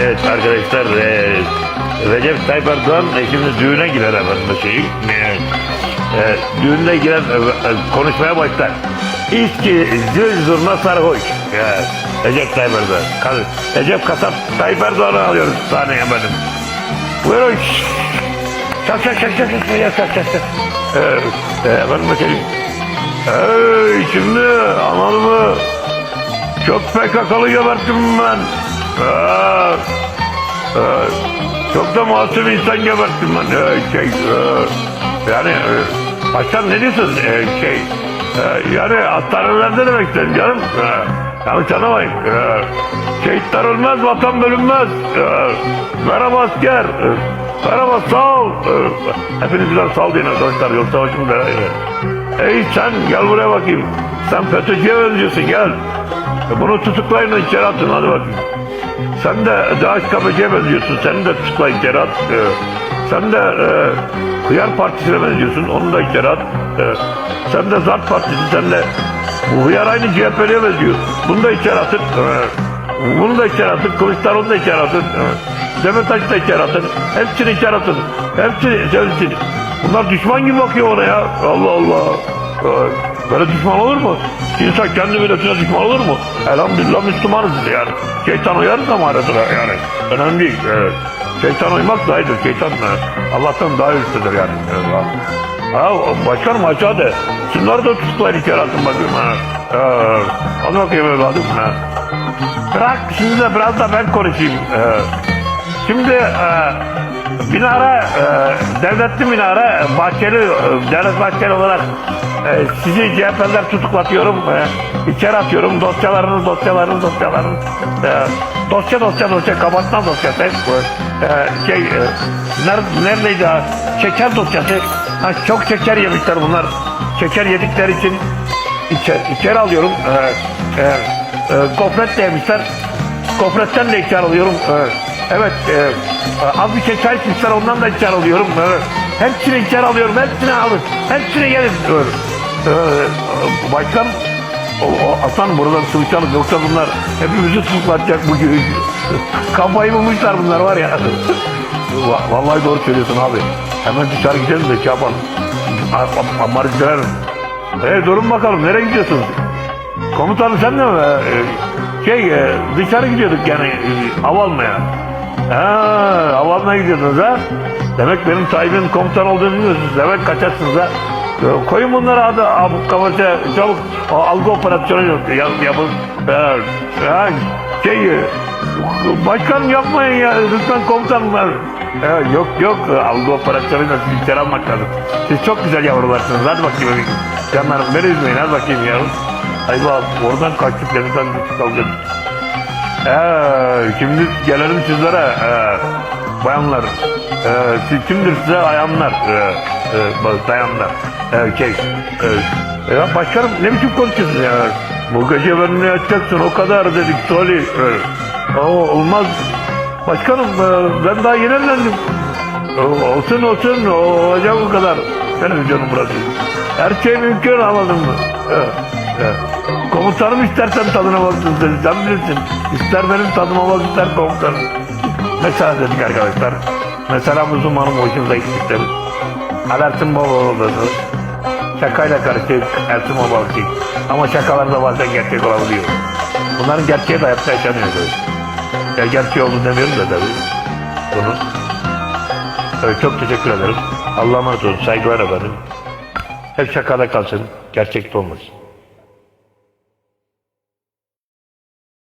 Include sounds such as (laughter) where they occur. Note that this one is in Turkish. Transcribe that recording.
Evet arkadaşlar e, Recep Tayyip Erdoğan e, şimdi düğüne girer efendim şeyi. E, e, düğünde girer e, e, konuşmaya başlar. İçki zil zurna sarhoş. E, Recep Tayyip Erdoğan. Kal. Recep Kasap Tayyip Erdoğan'ı alıyoruz sahneye efendim. Buyurun. Çak çak çak çak çak çak çak çak. Ee, efendim bakayım. Ee, şimdi anladın mı? Çok PKK'lı geberttim ben. Aa, aa, çok da masum insan geberttim ben. Ee, şey, ee, yani ee, başkan ne diyorsun? Ee, şey, ee, yani hastanelerde demek istedim canım. Ee, yanlış anlamayın. Ee, şehitler ölmez, vatan bölünmez. Ee, merhaba asker. Ee, merhaba sağ ol. Ee, hepiniz biraz sağ ol deyin arkadaşlar. Yoksa başımı belaya. Ey sen gel buraya bakayım. Sen FETÖ'cüye benziyorsun gel. E Bunu tutuklayın içeri atın hadi bakayım. Sen de DHKPC'ye benziyorsun. Seni de tutuklayın içeri at. E, sen de e, Hıyar Partisi'ne benziyorsun. Onu da içeri. E, sen de ZART Partisi. Sen de bu Hıyar aynı CHP'liye benziyor. Bunu da içeri. E, bunu da içeri atın. Kılıçdaroğlu da içeri atın. E, Demirtaş da içeri atın. Hepsini içeri. Hepsini, hepsini. Bunlar düşman gibi bakıyor ona ya. Allah Allah. Ee, Böyle düşman olur mu? İnsan kendi milletine düşman olur mu? Elhamdülillah Müslümanız yani. Şeytan uyarız ama ara sıra yani. Önemli değil. Evet. Şeytan uymak daha iyidir. Şeytan e, Allah'tan daha üstüdür yani. Evet. Ha, başkanım aşağıda. Şunları da tutuklayın içeri atın bakayım. Ha. Ee, hadi bakayım evladım. Ha. Bırak şimdi de biraz da ben konuşayım. Ee, Şimdi e, minare, e, devletli minare, Bahçeli, e, Devlet Bahçeli olarak e, sizi CHP'ler tutuklatıyorum, e, içeri atıyorum, dosyalarınız, dosyalarınız, dosyalarınız, e, dosya dosya dosya, kapatma dosyası, e, şey, e, ner, neredeydi ha, şeker dosyası, ha, çok şeker yemişler bunlar, şeker yedikleri için içeri, içeri alıyorum, e, e, e, gofret de yemişler, Gofretten de içer alıyorum. Evet. Evet. E, az bir çay içmişler ondan da içer alıyorum. Evet. Hepsini içer alıyorum. Hepsini alın. Hepsini gelin. Evet. Ee, başkan o, o Hasan buradan sıvışalım yoksa bunlar hepimizi tutuklatacak bugün. (laughs) Kafayı bulmuşlar bunlar var ya. (laughs) Va- Vallahi doğru söylüyorsun abi. Hemen dışarı gidelim de şey yapalım. Amarı girelim. E durun bakalım nereye gidiyorsunuz? Komutanım sen de mi? Ee, Şey e, dışarı gidiyorduk yani e, hava almaya. Ha, hava almaya gidiyordunuz ha? Demek benim Tayyip'in komutan olduğunu bilmiyorsunuz. Demek kaçarsınız ha? E, Koyun bunları hadi abuk kafası çabuk o algı operasyonu. Yap, yapın. Ha, ha, şey başkanım yapmayın ya lütfen komutanım. Ha, yok yok algı operasyonuyla sizi içeri almak lazım. Siz çok güzel yavrularsınız. Hadi bakayım. Canlarım beni üzmeyin hadi bakayım yavrum. Ay bak oradan kaçtık denizden düştük alacağız. Ee, şimdi gelelim sizlere. Ee, bayanlar. Ee, siz kimdir size ayanlar? Ee, e, dayanlar. Ee, şey. Ya başkanım ne biçim konuşuyorsun ya? Bu gece benimle yatacaksın o kadar dedik Soli. Ee, o, olmaz. Başkanım ben daha yeni evlendim. Olsun olsun olacak o kadar. Televizyonum burası. Her şey mümkün anladın mı? Evet. Evet. Komutanım istersen tadına baksın dedi. Sen bilirsin. İster benim tadıma bak ister komutanım. Mesela dedik arkadaşlar. Mesela Müslümanın hoşumuza gittikleri. Alertin baba oldu. Şakayla karışık Ersin baba şey. Ama şakalar da bazen gerçek olabiliyor. Bunların gerçeği de hayatta yaşanıyor böyle. Ya gerçeği oldu demiyorum da tabii. Bunun. Evet, çok teşekkür ederim. Allah'a emanet olun. Saygılar efendim. Hep şakada kalsın. Gerçekte olmasın.